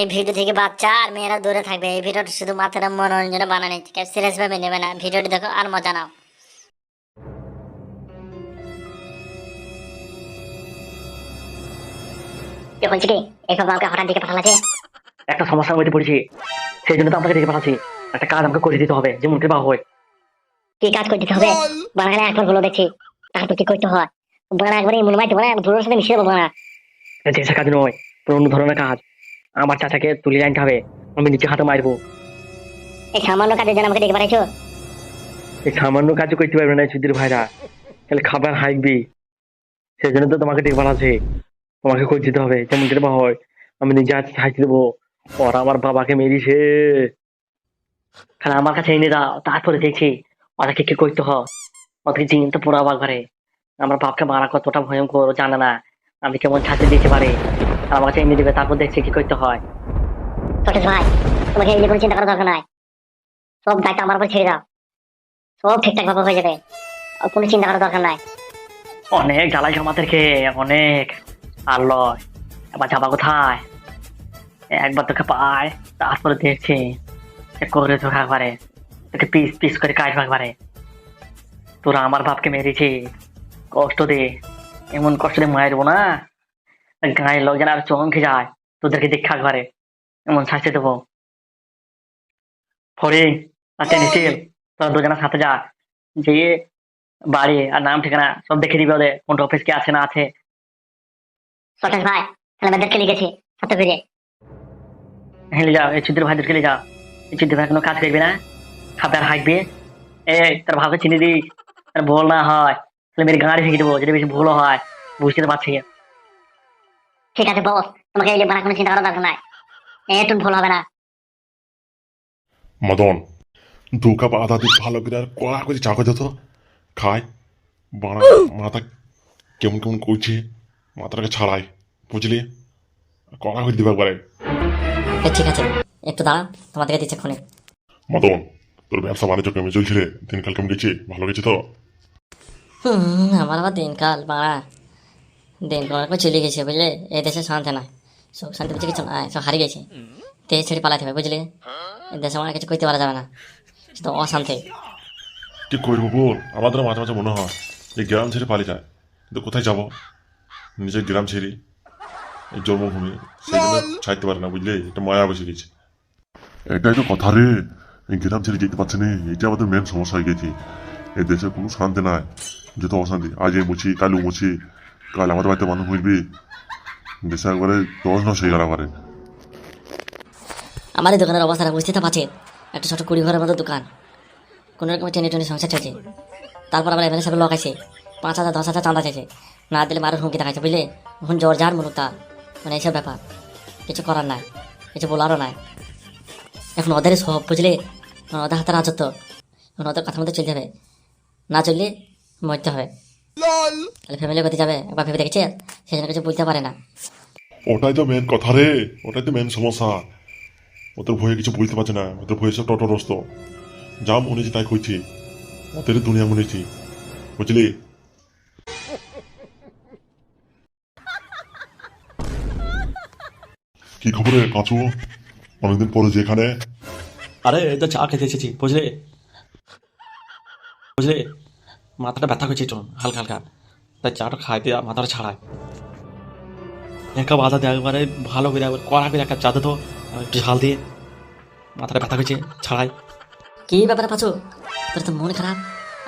এই ভিডিও থেকে বাচ্চা আর মেয়েরা দূরে থাকবে। এই ভিডিওটা শুধু মাথাটা মনোরঞ্জনে বানানো কেউ সিরিয়াস ভাবে নেবে না। ভিডিওটি দেখো আর মজা নাও। কে বলছি কি? এসব আমাকে হঠাৎ দিকে পাঠালাছে একটা সমস্যার মধ্যে পড়েছি। সেই জন্য তো আপনাকে ডেকে পাঠাচ্ছি। একটা কাজ আমাকে করে দিতে হবে যেমন কৃপা হয়। কি কাজ করতে হবে? বাংলা একবারগুলো দেখছি। তারপর কি করতে হয়? বাংলা একবারে মনে হয় বুড়োর সাথে কাজ নয় অন্য ধরনের কাজ। আমার চাচাকে তুলে আনতে হবে। আমি নিচে হাতে মারবো। এই সামান্য কাজের জন্য আমাকে ডেকে পাঠাইছো? এই সামান্য কাজ করতে পারবে না সুধীর ভাইরা। তাহলে খাবার হাইকবি সেই জন্য তো তোমাকে ডেকে পাঠাচ্ছে। তোমাকে করে দিতে হবে। যেমন কৃপা হয় আমি নিজে হাতে সাহায্য দেবো। ওরা আমার বাবাকে মেরিছে। তাহলে আমার কাছে এনে দাও তারপরে দেখছি ওদেরকে কি করতে হয়। ওদেরকে জিন তো পুরো অবাক ঘরে। আমার বাপকে মারা কতটা ভয়ঙ্কর জানে না। আমি কেমন ছাড়তে দিতে পারি। আমার কাছে এনে দিবে তারপর দেখছি কি করতে হয়। ছোট ভাই তোমাকে এই কোনো চিন্তা করার দরকার নাই। সব দায়িত্ব আমার উপর ছেড়ে দাও। সব ঠিকঠাক ভাবে হয়ে যাবে। আর কোনো চিন্তা করার দরকার নাই। অনেক জ্বালাইছে আমাদেরকে অনেক। আর লয় এবার যাবা কোথায়? একবার তোকে পায় তারপরে দেখছি। করে তো একবারে। তোকে পিস পিস করে কাটবে একবারে। তোরা আমার বাপকে মেরেছি কষ্ট দে। এমন কষ্ট দিয়ে মারবো না গায়ের লোকজন আর চমকে যায় তোদেরকে দেখে একবারে এমন শাস্তি দেবো ফরে আর টেনিসিল তোরা দুজনের সাথে যা যেয়ে বাড়ি আর নাম ঠিকানা সব দেখে দিবে ওদের কোনটা অফিস কে আছে না আছে ছোট ভাই তাহলে আমাদেরকে লিখেছি সাথে ফিরে হেলে যাও এই চুদ্র ভাইদেরকে নিয়ে যাও এই চুদ্র ভাই কোনো কাজ করবি না খাবে আর হাঁকবি এই তোর ভাবে চিনি দিস তার ভুল না হয় তাহলে মেরে গাড়ি ভেঙে দেবো যদি বেশি ভুল হয় বুঝতে পারছি ঠিক আছে বস তোমাকে এই যে বানা কোনো চিন্তা করার দরকার নাই। একটু ভুল হবে না। মদন দু কাপ আদা দিয়ে ভালো করে আর কড়া করে চা করে তো। খায় বাড়া মাথা কেমন কেমন করছে মাথাটাকে ছাড়াই বুঝলি? কড়া করে দিবে একবারে। ঠিক আছে একটু দাঁড়া তোমাদেরকে দিচ্ছে খুনে মদন তোর ব্যবসা বাণিজ্য কেমন চলছে রে? দিনকাল কেমন গেছে? ভালো গেছে তো? হুম আমার আবার দিনকাল বাড়া। দিনকাল একবার চলে গেছে বুঝলে এই দেশে শান্তি নাই সুখ শান্তি বুঝে কিছু সব হারিয়ে গেছে দেশ ছেড়ে পালাতে হবে বুঝলি এই দেশে আমার কিছু করতে পারা যাবে না শুধু অশান্তি কি করব বল আমাদের মাঝে মাঝে মনে হয় যে গ্রাম ছেড়ে পালিয়ে যায় কিন্তু কোথায় যাব নিজের গ্রাম ছেড়ে এই জন্মভূমি সেই ছাড়তে পারে না বুঝলে এটা মায়া বসে গেছে এটাই তো কথা রে এই গ্রাম ছেড়ে যেতে পারছে না এটা আমাদের মেন সমস্যা হয়ে গেছে এই দেশে কোনো শান্তি নাই যত অশান্তি আজ এই মুছি কাল মুছি কাল আমাদের বাড়িতে মানুষ হইবে দেশে দশ নশ হয়ে গেল একবারে আমার। এই দোকানের অবস্থা বুঝতে তো পারছি। একটা ছোট কুড়ি ঘরের মতো দোকান। কোনো রকম টেনে টেনে সংসার চলছে। তারপর আবার এমএলএ সাহেব লোক আছে। পাঁচ হাজার, দশ হাজার চাঁদা চাইছে না দিলে মারুর হুমকি দেখাচ্ছে, বুঝলে? এখন জ্বর যার মরুক তার মানে এইসব ব্যাপার। কিছু করার নাই। কিছু বলারও নাই। এখন ওদের সব, বুঝলে? ওদের হাতে রাজত্ব। এখন ওদের কথার মধ্যে চলতে হবে। না চললে মরতে হবে। তাহলে ফ্যামিলি করতে যাবে? একবার ভেবে দেখেছে? সেই জন্য কিছু বলতে পারে না। ওটাই তো মেন কথা রে। ওটাই তো মেন সমস্যা। ওদের ভয়ে কিছু বুঝতে পারছে না। ওদের ভয়ে সব টটরস্ত যা মনে হচ্ছে তাই কইছি। ওদের দুনিয়া মনে হচ্ছে। বুঝলি? কি খবরে কাঁচু অনেকদিন পরে যেখানে আরে এই তো চা খেতে এসেছি। বুঝলে? বুঝলে? মাথাটা ব্যথা করছে একটু হালকা হালকা। তাই চাটা খাইতে মাথাটা ছাড়ায় এক আদা দিয়ে একবারে ভালো করে একবার কড়া করে এক কাপ চা দিত একটু ঝাল দিয়ে। মাথাটা ব্যথা করছে ছাড়াই। কি ব্যাপার পাচু তোর তো মন খারাপ।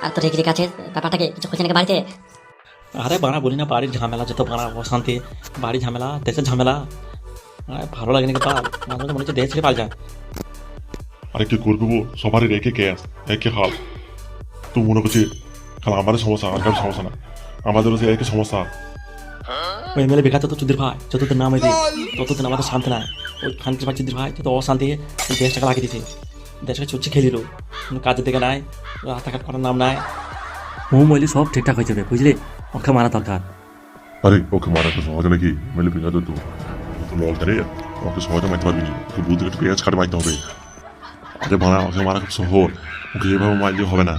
আর তোর রেগে আছে ব্যাপারটাকে কিছু খুঁজে নাকি বাড়িতে? আরে বাড়া বলি না বাড়ির ঝামেলা যত বাড়া অশান্তি বাড়ির ঝামেলা দেশের ঝামেলা। আরে ভালো লাগে নাকি পাল মাঝে মনে হচ্ছে দেশ ছেড়ে পাল যায়। আরে কি করবি সবারই রেখে গ্যাস একই হাল। তুই মনে করছিস খালি আমাদের সমস্যা আর কারোর সমস্যা না আমাদেরও সে একই সমস্যা ওই এমএলএ বেকার তত চুদির ভাই যতদিন নাম এদি ততদিন আমাদের শান্তি নাই ওই খানকির ভাই চুদির ভাই যত অশান্তি ওই দেশটাকে লাগিয়ে দিয়েছে দেশটাকে চুচ্ছে খেলিল কোনো কাজের দিকে নাই রাস্তাঘাট করার নাম নাই মৌ মইলি সব ঠিকঠাক হয়ে যাবে বুঝলি ওকে মারা দরকার আরে ওকে মারা তো সহজে নাকি মেলে ভেঙে তো তো ললটা রে ওকে সহজে মারতে পারবি না ওকে বুদ্ধি একটু পেঁয়াজ কাটে মারতে হবে আরে মারা ওকে মারা খুব সহজ ওকে এভাবে মারলে হবে না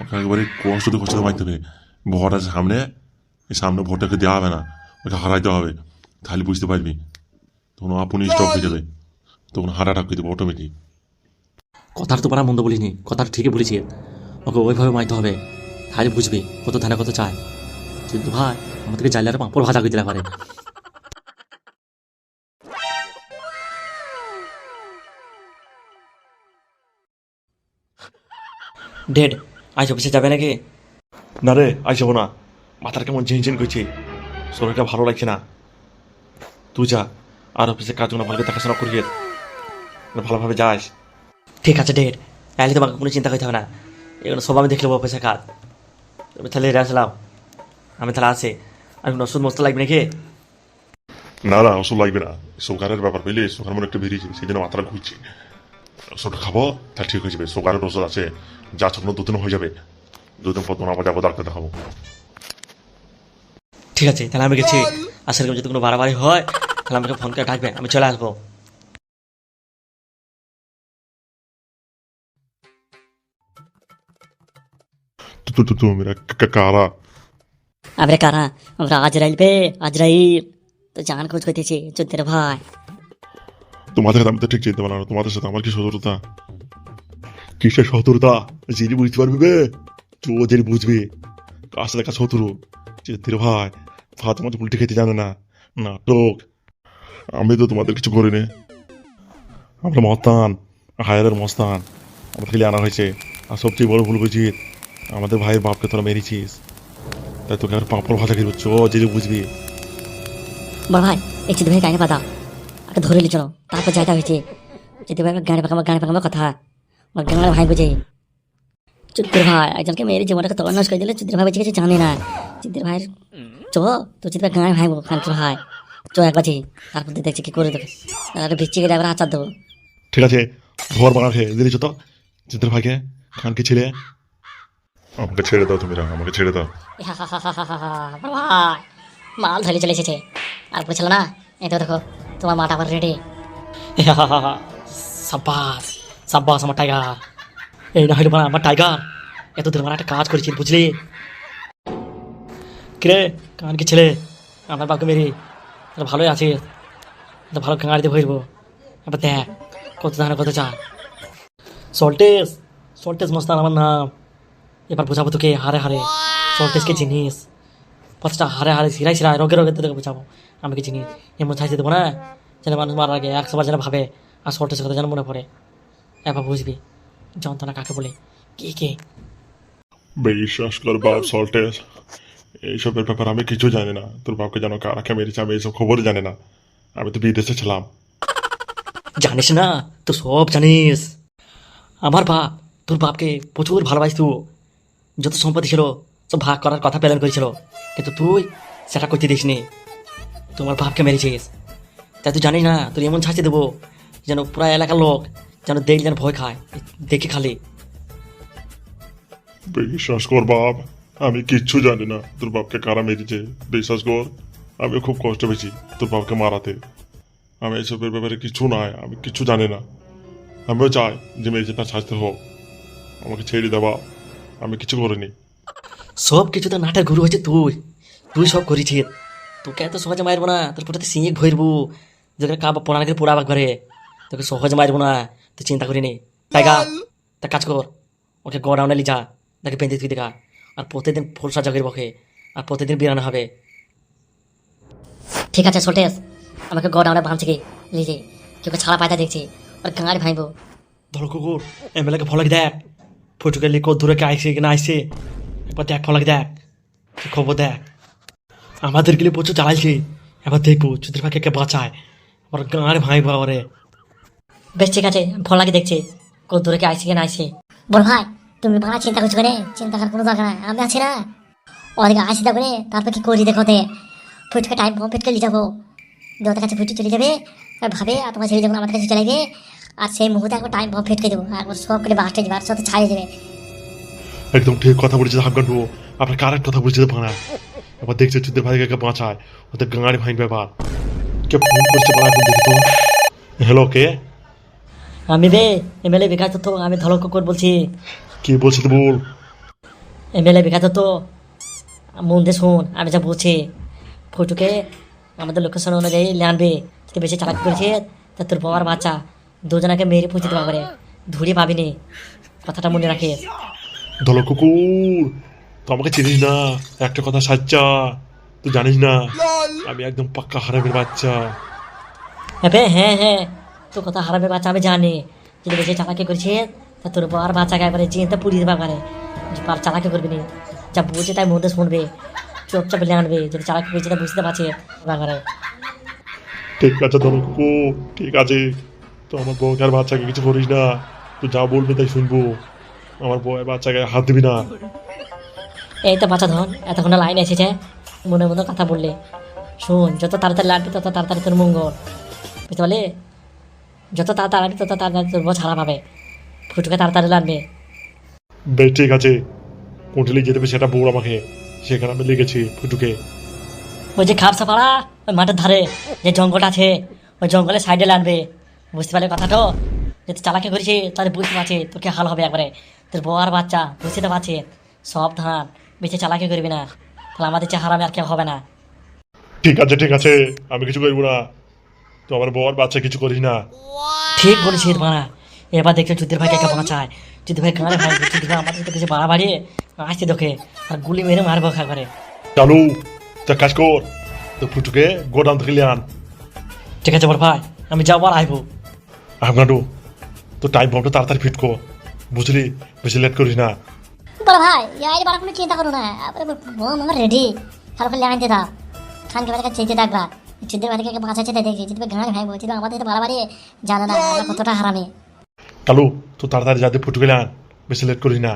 ওকে একেবারে কষ্ট দিয়ে কষ্ট দিয়ে মারতে হবে। ভোট আছে সামনে এই সামনে ভোটটাকে দেওয়া হবে না। ওকে হারাইতে হবে। তাহলে বুঝতে পারবি তখন আপনি স্টপ হয়ে যাবে। তখন হার্ট অ্যাটাক হয়ে যাবে অটোমেটিক কথাটা তো পারা মন্দ বলিনি কথাটা ঠিকই বলেছি। ওকে ওইভাবে মাইতে হবে। তাহলে বুঝবি কত ধানে কত চায়। কিন্তু ভাই আমাদেরকে জাইলার পাঁপড় ভাজা করে দিলে পারে। ডেড আজ অফিসে যাবে নাকি? না রে আজ যাব না। মাথার কেমন ঝিনঝিন করছে। শরীরটা ভালো লাগছে না। তুই যা আর অফিসের কাজগুলো ভালো করে দেখাশোনা করিয়ে ভালোভাবে যাস। ঠিক আছে ডেট। তাহলে তোমাকে কোনো চিন্তা করতে হবে না। এগুলো সব আমি দেখে নেব পয়সা কাজ। তুমি তাহলে আসলাম আমি তাহলে আসি আর কোনো ওষুধ মস্ত লাগবে নাকি? না না ওষুধ লাগবে না। সুগারের ব্যাপার বুঝলি? সুগার মনে একটু বেরিয়েছে সেই জন্য মাথাটা ঘুরছে। ওষুধটা খাব তা ঠিক হয়ে যাবে। সুগারের ওষুধ আছে যা স্বপ্ন দুদিন হয়ে যাবে। দুদিন পর তোমার আবার যাব ডাক্তার দেখাবো ঠিক আছে তাহলে আমি গেছি। আর সেরকম যদি কোনো বাড়াবাড়ি হয় তাহলে আমাকে ফোন করে ডাকবে আমি চলে আসব। তো তো তো তুমি কারা? আবরে কারা? আমরা আজরাইল পে আজরাইল। তো জান খোঁজ করতেছি চোদ্দের ভাই তোমাদের আমি তো ঠিক চিনতে পারলাম না, তোমাদের সাথে আমার কি শত্রুতা? কিসের শত্রুতা? যিনি বুঝতে পারবি যিনি বুঝবি। কার সাথে কার শত্রু? চিত্তির ভাই ভাত আমাদের উল্টে খেতে জানে না। নাটক। আমি তো তোমাদের কিছু করিনি। আমরা মস্তান হায়ারের মস্তান। আমাদের খেলে আনা হয়েছে। আর সবচেয়ে বড় ভুল বুঝি, আমাদের ভাইয়ের বাপকে তোরা মেরেছিস। তাই তোকে আর পাঁপড় ভাজা খেয়ে চো যিনি বুঝবি। বড় ভাই ভাই গাড়ি পাতা আগে ধরে চলো তারপর যাইতে হয়েছে চিত্র ভাই গাড়ি পাকাবো গাড়ি পাকাবো কথা আমার গাঙার ভাই বুঝে চিত্রের ভাই একজনকে মেরে জীবনটাকে নষ্ট করে দিলে চিত্রের ভাই বেঁচে কিছু জানে না চিত্রের ভাইয়ের চো তো চিত্রের গাঁয়ের ভাই খানকির ভাই চো এক বাজে তারপর দেখছি কি করে দেবে তাহলে ভিচ্ছি গেলে একবার আচার দেবো ঠিক আছে ঘর বানা খেয়ে দিয়েছ তো চিত্র ভাইকে খানকে ছেড়ে আমাকে ছেড়ে দাও তুমি আমাকে ছেড়ে দাও ভাই মাল ধরে চলে এসেছে আর বুঝলো না এই তো দেখো তোমার মাটা আবার রেডি সাব্বাস সাব্বাস আমার টাইগার এই না হইলে মানে আমার টাইগার এতদিন আমার একটা কাজ করেছি বুঝলি কিরে কান কি ছেলে আমার বাপকে মেরি তোরা ভালোই আছে তো ভালো কাঙাড়িতে ভরবো এবার দেখ কত জানা কত চা সল্টেস সল্টেস মস্তান আমার নাম এবার বোঝাবো তোকে হারে হারে সল্টেসকে জিনিস পাঁচটা হারে হারে সিরাই সিরাই রোগে রোগে তোকে বোঝাবো। আমি কি জিনিস এমন ছাইতে দেবো না? যেন মানুষ মারার আগে একশো বার যেন ভাবে আর সল্টেসের কথা যেন মনে পড়ে। এবার বুঝবি যন্ত্রণা কাকে বলে? কে কে? বিশ্বাস কর বাপ সল্টেস এইসবের ব্যাপার আমি কিছু জানি না। তোর বাপকে জানো কারাকে মেরেছে আমি এইসব খবর জানি না। আমি তো বিদেশে ছিলাম। জানিস না? তো সব জানিস। আমার বাপ তোর বাপকে প্রচুর ভালোবাসিত। যত সম্পত্তি ছিল ভাগ করার কথা প্ল্যান করেছিল। কিন্তু তুই সেটা করতে দিসনি। তোমার বাপকে মেরেছিস। তাই তুই জানিস না তুই এমন ছাঁচে দেবো যেন পুরো এলাকার লোক যেন দেখলে যেন ভয় খায়, দেখে খালি। বিশ্বাস কর বাপ, আমি কিচ্ছু জানি না তোর বাপকে কারা মেরেছে। বিশ্বাস কর আমি খুব কষ্ট পেয়েছি তোর বাপকে মারাতে। আমি এইসবের ব্যাপারে কিছু নাই, আমি কিছু জানি না। আমিও চাই যে মেরেছে তার শাস্তি হোক। আমাকে ছেড়ে দেওয়া আমি কিছু করিনি। সব কিছু তো নাটের গুরু হয়েছে তুই। তুই সব করেছিস। তোকে এত সহজে মারবো না। তোর পুরোতে সিঁয়ে ভরবো যেখানে পোড়ানাকে পোড়া বাঘ ঘরে। তোকে সহজে মারবো না। তুই চিন্তা করিনি তাই গা তা কাজ কর। ওকে গোডাউনে যা। তাকে বেঁধে তুই দেখা আর প্রতিদিন ফুল সাজা করব ওকে আর প্রতিদিন বিরানো হবে। ঠিক আছে সোল্টেস আমাকে গোডাউনে বাঁধছে কি? লিজে কেউ ছাড়া পায়তা দেখছি। আর গাঙারি ভাইবো ধর কুকুর এমএলএকে ফলাক দেখ। ফুটুকে লিখো দূরে কে আইসে কি না আইসে। এবার দেখ ফলাক দেখ। কি খবর, দেখ? আমাদের গেলে প্রচুর জ্বালাইছে। এবার দেখব চুদ্র ভাইকে কে বাঁচায়। ওর গাঁড়ে ভাই বাবারে। বেশ, ঠিক আছে লাগিয়ে দেখছি। কত দূরে কি আইসি কি না আইসি বল ভাই, তুমি বাড়া চিন্তা করছ কেন? চিন্তা করার কোনো দরকার আমি আছি না। ওদিকে আসি দেখো তারপর কি করি দেখো তে। ফুটকে টাইম ফিটকে নিয়ে যাব। যত কাছে ফুটে চলে যাবে। আর ভাবে, আর তোমার ছেলে যখন আমাদের কাছে চলে যাবে আর সেই মুহূর্তে একবার টাইম ফিটকে দেবো। আর সব করে বাসটা যাবে, আর সাথে ছাড়িয়ে দেবে। একদম ঠিক কথা বলেছে হাফগান্ডু আপনার কারেক্ট কথা বলছে ভাঙা এবার দেখছে চুদের ভাইকে বাঁচায়। ওদের গাঁড়ি ভাঙ ব্যাপার কে ফোন করছে বলা এখন দেখি তো। হ্যালো কে? আমি রে এমএলএ বিকাশ তো আমি ধলক কর বলছি। কি বলছে তো বল এমএলএ বিকাশ তো মন দিয়ে শুন আমি যা বলছি। ফুটুকে আমাদের লোকেশন অনুযায়ী আনবে যদি বেশি চালাক করেছে তা তোর বাবার বাচ্চা দুজনাকে মেরে পুঁছে করে ধুরি পাবিনি। কথাটা মনে রাখিস। ধলো কুকুর তো আমাকে চিনিস না একটা কথা সাচ্চা তুই জানিস না আমি একদম পাক্কা হারামের বাচ্চা। হ্যাঁ হ্যাঁ হ্যাঁ তোর কথা হারাবে বাচ্চা আমি জানি। যদি বেশি চালাকি করেছে তা তোর বাবার বাচ্চাকে একবারে চিনতে পুড়িয়ে দেবা পারে পার চালাকি করবি নি যা বুঝে তাই মধ্যে শুনবে চুপচাপ লে আনবে যদি চালাকি করেছে তা বুঝতে পারছে ব্যাপারে। ঠিক আছে কুকুর ঠিক আছে। তো আমার বউকে আর বাচ্চাকে কিছু করিস না তুই যা বলবি তাই শুনব। আমার বউ আর বাচ্চাকে হাত দিবি না। এই তো বাচ্চা ধন এতক্ষণ লাইন এসেছে মনে মতো কথা বললে। শোন যত তাড়াতাড়ি লাগবে তত তাড়াতাড়ি তোর মঙ্গল। বুঝতে পারলি? যত তাড়াতাড়ি তত তাড়াতাড়ি তোর বউ ছাড়া পাবে। ফুটুকে তাড়াতাড়ি লাগবে। বেশ ঠিক আছে। কোনটি লিখে দেবে সেটা বউর আমাকে। সেখানে আমি লিখেছি ফুটুকে। ওই যে খাপসা পাড়া ওই মাঠের ধারে যে জঙ্গলটা আছে ওই জঙ্গলের সাইডে লাগবে। বুঝতে পারলে কথাটা? যে তুই চালাকি করেছি তাহলে বুঝতে পারছি তোকে হাল হবে একবারে। তোর বউ আর বাচ্চা বুঝতে পারছি। সব ধান বেশি চালাকি করবি না। তাহলে আমাদের চেয়ে হারামে আর কেউ হবে না। ঠিক আছে ঠিক আছে আমি কিছু করব না। তো আমার বউ আর বাচ্চা কিছু করিস না। ঠিক বলেছিস মারা। এবার দেখছ যুদ্ধের ভাইকে কে বাঁচায় যুদ্ধ ভাই কানে ভাই যুদ্ধ ভাই আমাদের কিছু বাড়া বাড়িয়ে আসতে দেখে। আর গুলি মেরে মারবো খা করে। চালু তা কাজ কর। তো ফুটুকে গোডাউন থেকে লিয়ে আন। ঠিক আছে বড় ভাই আমি যাব আর আইবো। আফগাডু তো টাইম বমটা তাড়াতাড়ি ফিট কর। বুঝলি? বেশি লেট করিস না। বড় ভাই ইয়ার বার কোনো চিন্তা করো না। বোম আমার রেডি খারাপ করে আনতে দাও খানকে বাড়ি চেতে থাকবা। চিন্দের বাড়িকে বাঁচাচ্ছে দেখি চিন্তা গান ভাই বলছি আমাদের তো বাড়াবাড়ি জানে না কতটা হারামি। কালু তো তাড়াতাড়ি যাতে ফুটবে না। বেশি লেট করিস না।